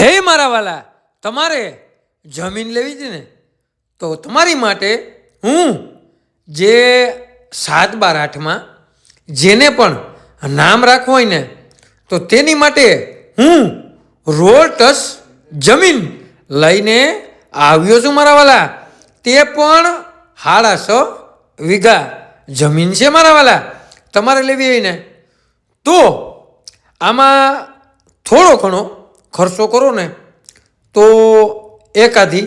હે મારા વાલા, તમારે જમીન લેવી છે ને, તો તમારી માટે હું જે સાત બાર આઠમાં જેને પણ નામ રાખવું હોય ને, તો તેની માટે હું રોટસ જમીન લઈને આવ્યો છું મારા વાલા. તે પણ હાડાસો વીઘા જમીન છે મારા વાલા. તમારે લેવી હોય ને, તો આમાં થોડો ઘણો ખર્ચો કરો ને, તો એકાદી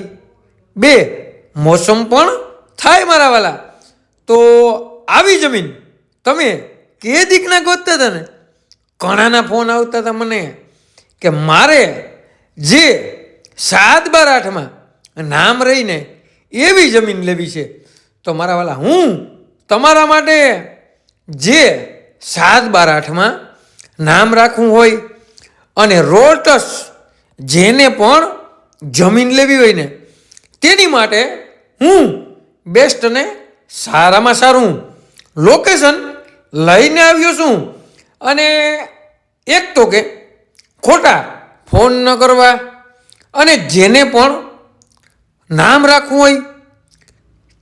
બે મોસમ પણ થાય મારા વાલા. તો આવી જમીન તમે કે દીકના ગોતતા હતા ને? ઘણાના ફોન આવતા હતા મને કે મારે જે સાત બાર આઠમાં નામ રહીને એવી જમીન લેવી છે, તો મારા વાલા, હું તમારા માટે જે સાત બાર આઠમાં નામ રાખવું હોય અને રોટસ જેને પણ જમીન લેવી હોય ને, તેની માટે હું બેસ્ટ અને સારામાં સારું લોકેશન લઈને આવ્યો છું. અને એક તો કે ખોટા ફોન ન કરવા અને જેને પણ નામ રાખવું હોય,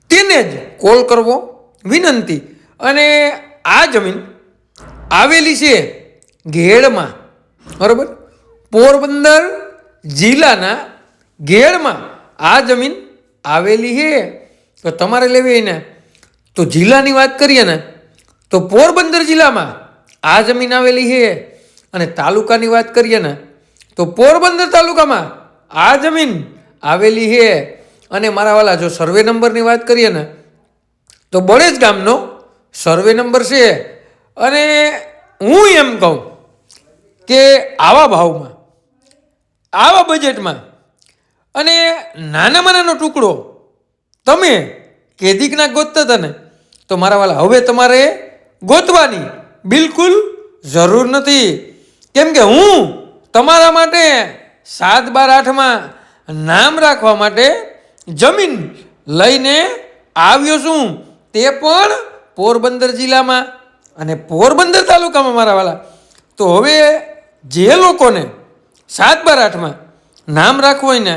તેને જ કોલ કરવો વિનંતી. અને આ જમીન આવેલી છે ઘેડમાં. બરાબર? પોરબંદર જિલ્લાના ઘેડમાં આ જમીન આવેલી છે. તો તમારે લેવી ને? તો જિલ્લાની વાત કરીએ ને, તો પોરબંદર જિલ્લામાં આ જમીન આવેલી છે. અને તાલુકાની વાત કરીએ ને, તો પોરબંદર તાલુકામાં આ જમીન આવેલી છે. અને મારા વાલા, જો સર્વે નંબરની વાત કરીએ ને, તો બળેજ ગામનો સર્વે નંબર છે. અને હું એમ કહું કે આવા ભાવમાં, આવા બજેટમાં અને નાનામાં નાનો ટુકડો તમે કેદીકના ગોતતા હતા ને, તો મારા વાલા હવે તમારે ગોતવાની બિલકુલ જરૂર નથી. કેમ કે હું તમારા માટે સાત બાર આઠમાં નામ રાખવા માટે જમીન લઈને આવ્યો છું. તે પણ પોરબંદર જિલ્લામાં અને પોરબંદર તાલુકામાં મારા વાલા. તો હવે જે લોકોને સાત બાર આઠમાં નામ રાખવું હોય ને,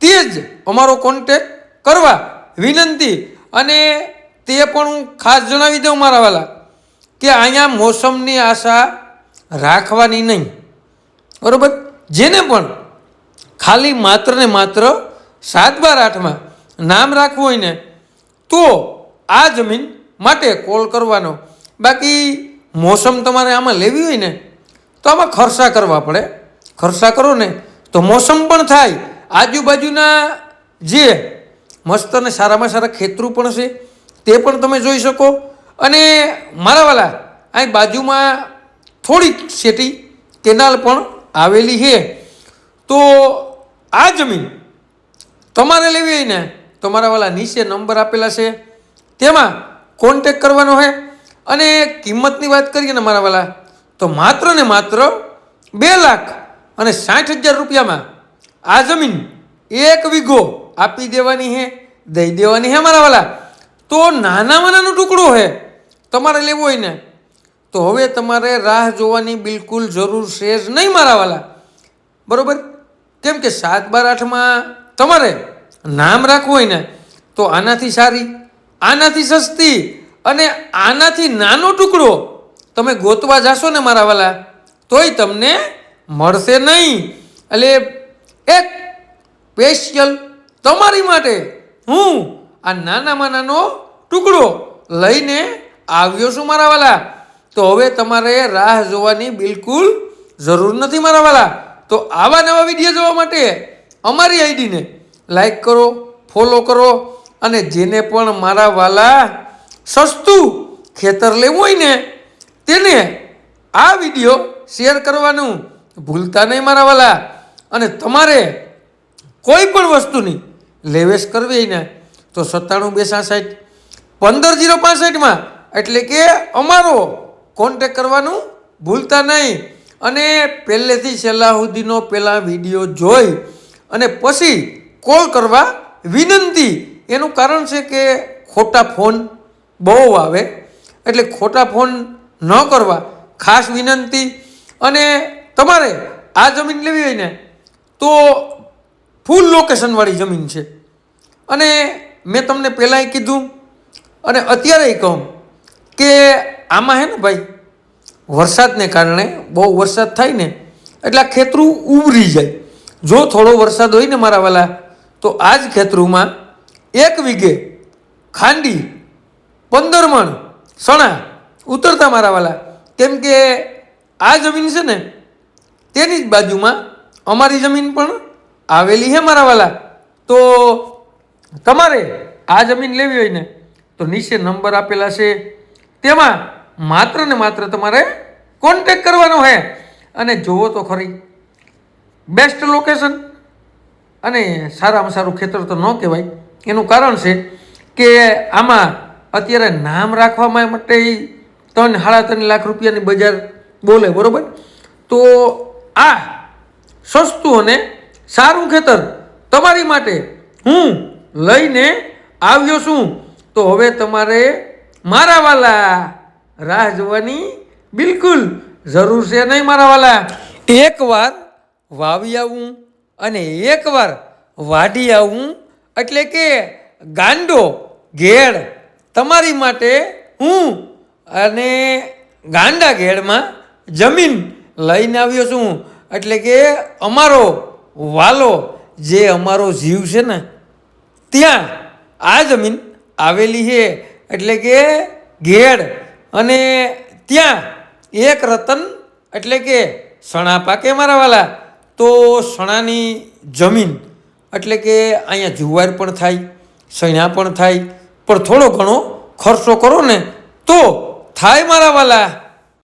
તે જ અમારો કોન્ટેક કરવા વિનંતી અને તે પણ હું ખાસ જણાવી દઉં મારા વાલા કે અહીંયા મોસમની આશા રાખવાની નહીં. બરાબર? જેને પણ ખાલી માત્ર ને માત્ર સાત બાર આઠમાં નામ રાખવું હોય ને, તો આ જમીન માટે કોલ કરવાનો. બાકી મોસમ તમારે આમાં લેવી હોય ને તો આમાં ખર્ચા કરવા પડે. ખર્ચા કરો ને તો મોસમ પણ થાય. આજુબાજુના જે મસ્ત અને સારામાં સારા ખેતરું પણ છે, તે પણ તમે જોઈ શકો. અને મારા વાલા અહીં બાજુમાં થોડીક શેટી કેનાલ પણ આવેલી છે. તો આ જમીન તમારે લેવી હોય ને તમારા વાલા નીચે નંબર આપેલા છે. તેમાં કોન્ટેક કરવાનો છે. અને કિંમતની વાત કરીએ ને મારા વાલા તો માત્ર ને માત્ર બે લાખ અને સાઠ હજાર રૂપિયામાં આ જમીન એક વીઘો આપી દેવાની હે, દઈ દેવાની હે મારા વાલા. તો નાનામાં નાનો ટુકડો હે, તમારે લેવો હોય ને. તો હવે તમારે રાહ જોવાની બિલકુલ જરૂર છે જ નહીં મારા વાલા. બરાબર? કેમ કે સાત બાર આઠમાં તમારે નામ રાખવું હોય ને, તો આનાથી સારી, આનાથી સસ્તી અને આનાથી નાનો ટુકડો તમે ગોતવા જાશો ને મારા વાલા, તોય તમને મળશે નહીં. એટલે એક સ્પેશિયલ તમારી માટે હું આ નાનામાં નાનો ટુકડો લઈને આવ્યો છું મારા વાલા. તો હવે તમારે રાહ જોવાની બિલકુલ જરૂર નથી મારા વાલા. તો આવા નવા વીડિયો જોવા માટે અમારી આઈડીને લાઈક કરો ફોલો કરો અને જેને પણ મારા વાલા સસ્તું ખેતર લેવું હોય ને તેને આ વીડિયો શેર કરવાનું ભૂલતા નહીં મારા વાલા. અને તમારે કોઈ પણ વસ્તુની લેવેશ કરવી ને, તો સત્તાણું બે સાસઠ પંદર જીરો પાસઠમાં એટલે કે અમારો કોન્ટેક કરવાનું ભૂલતા નહીં. અને પહેલેથી છેલ્લા પહેલાં વીડિયો જોઈ અને પછી કોલ કરવા વિનંતી. એનું કારણ છે કે ખોટા ફોન બહુ આવે. એટલે ખોટા ફોન ન કરવા ખાસ વિનંતી. અને તમારે આ જમીન લેવી હોય ને, તો ફૂલ લોકેશનવાળી જમીન છે. અને મેં તમને પહેલાંય કીધું, અને અત્યારે કહું કે આમાં હે ને ભાઈ, વરસાદને કારણે બહુ વરસાદ થાય ને, એટલે આ ખેતરું ઉભરી જાય. જો થોડો વરસાદ હોય ને મારા વાલા, તો આ જ ખેતરુમાં એક વીઘે ખાંડી, પંદર મણ, સણા ઉતરતા મારા વાલા. કેમ કે આ જમીન છે ને, તેની જ બાજુમાં અમારી જમીન પણ આવેલી છે મારા વાલા. તો તમારે આ જમીન લેવી હોય ને, તો નીચે નંબર આપેલા છે. તેમાં માત્ર ને માત્ર તમારે કોન્ટેક કરવાનો છે અને જુઓ તો ખરી. બેસ્ટ લોકેશન અને સારામાં સારું ખેતર તો ન કહેવાય. એનું કારણ છે કે આમાં અત્યારે નામ રાખવા માટે ત્રણ સાડા ત્રણ લાખ રૂપિયાની બજાર બોલે, બરાબર? તો આ સસ્તું અને સારું ખેતર તમારી માટે હું લઈને આવ્યો છું. તો હવે તમારે મારા વાલા રાહ જોવાની બિલકુલ જરૂર છે નહીં, મારા વાલા. એકવાર વાવી આવું અને એકવાર વાઢી આવું, એટલે કે ગાંડો, ઘેડ તમારી માટે હું અને ગાંડા ઘેડમાં જમીન લઈને આવ્યો છું. એટલે કે અમારો વાલો જે અમારો જીવ છે ને, ત્યાં આ જમીન આવેલી છે. એટલે કે ઘેડ અને ત્યાં એક રતન, એટલે કે સણા પાકે મારા વાલા. તો સણાની જમીન, એટલે કે અહીંયા જુવાર પણ થાય, સૈણા પણ થાય, પણ થોડો ઘણો ખર્ચો કરો ને, તો થાય મારા વાલા